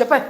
చెప్పండి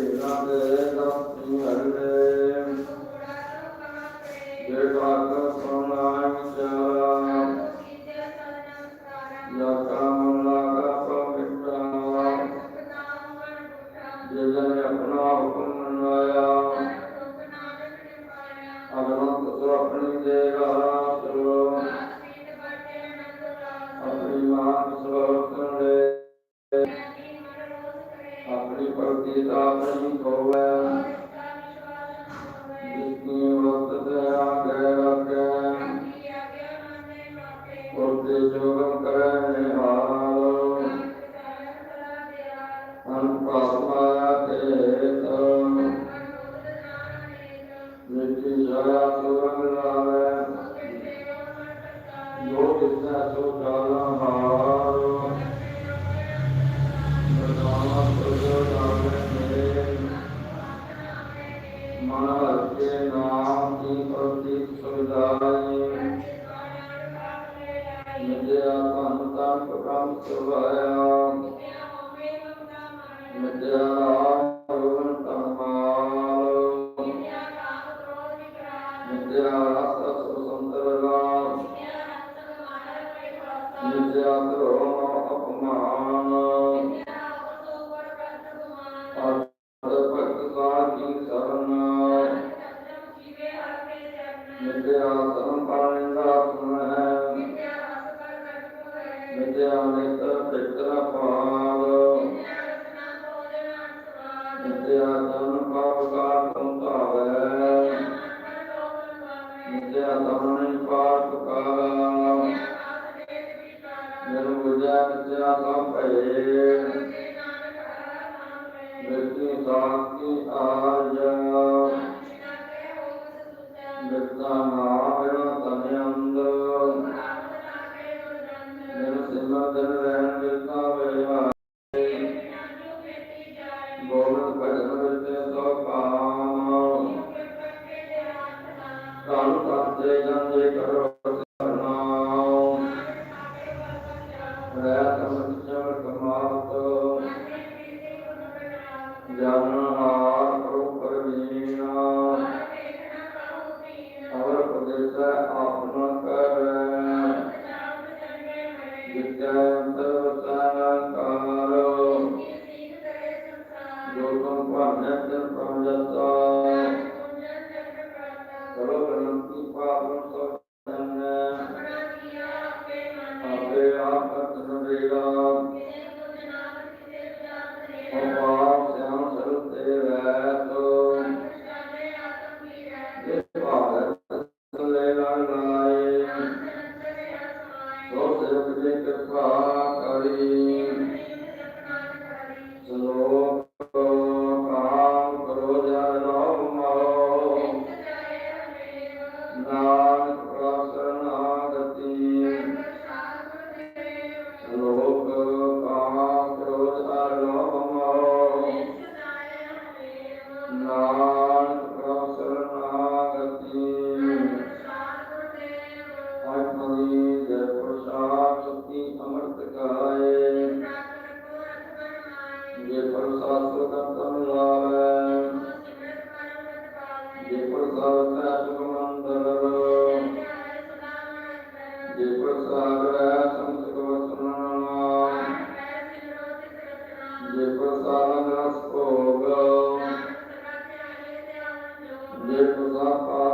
ਜਿਸਨੇ ਆਪਣੀ ਸਦਾ ਪਾ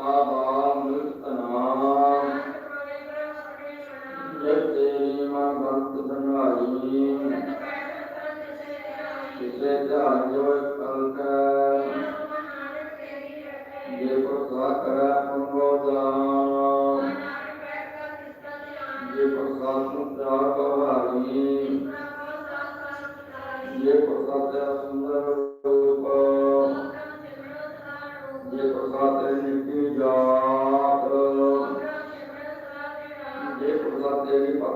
Apa.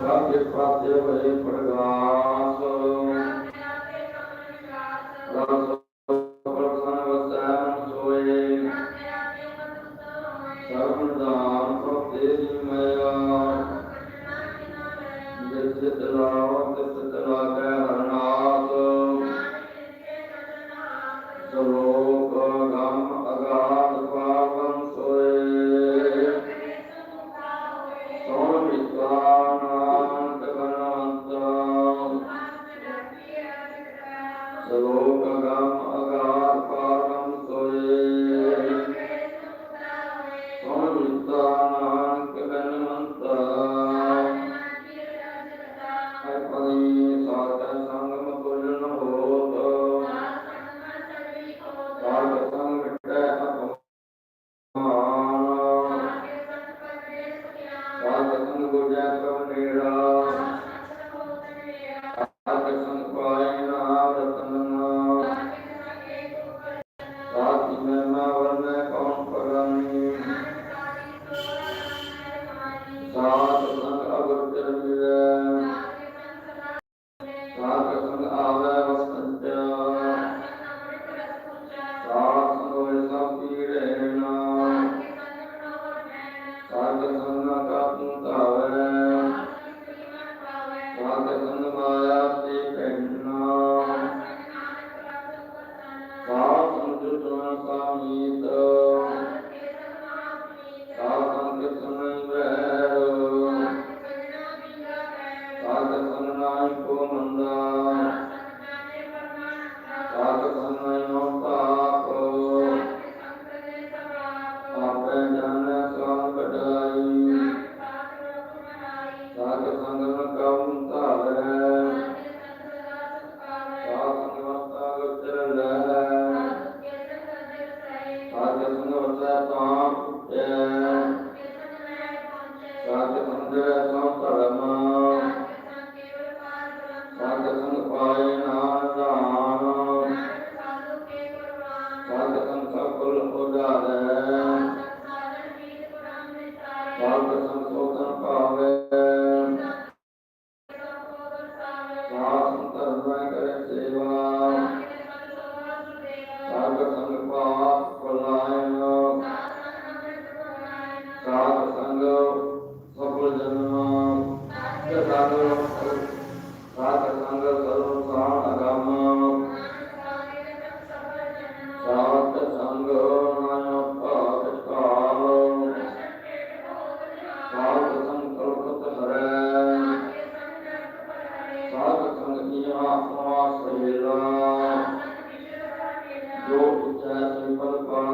ਸਭ ਪ੍ਰਤਿ ਭਲੇ ਪ੍ਰਗਾਸ ਰਸ Amen. ਆਤਮ ਕਰਮਾਇ ਕਰੈ ਸੇਵਾ। ਸਾਧ ਸੰਗ ਕੀਆ ਆਪਣਾ ਸਵੇਲਾ। ਜੋ ਉੱਚਾ ਸਿਮਰ ਪਾ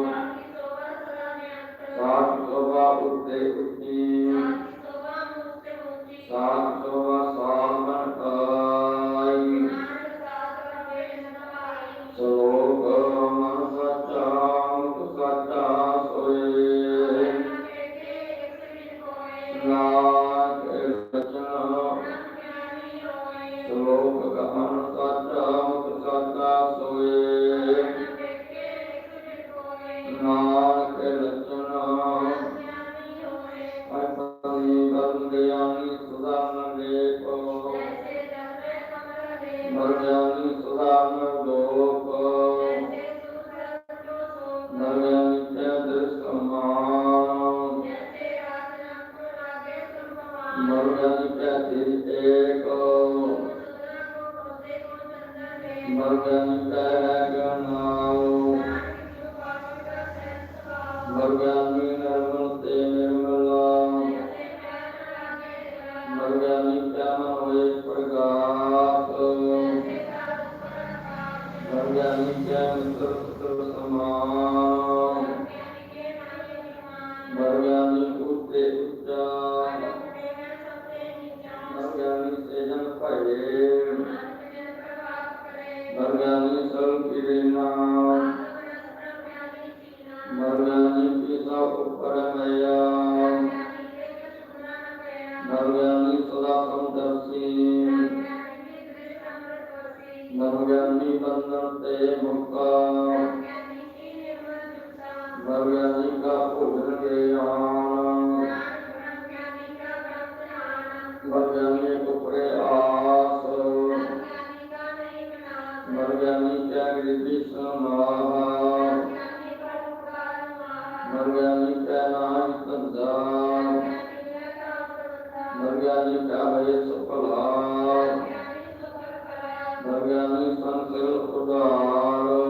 Allah. ਨਾਨਕਾ ਭੋਜਨ ਗਿਆਨ ਵਰਗਾਨੀ ਕੁਪਰੇ ਆਸ। ਵਰਗਾਨੀ ਕਾ ਗਰੀਬੀ ਸਮਾਹਾ ਵਰਗਾਨੀ ਕਾ ਨਾਮ ਤੰਦਾ ਵਰਗਾਨੀ ਕਾ ਭਏ ਸੁਪਲਾ ਵਰਗਾਨੀ ਸੰਤਿਲ ਉਦਾਰ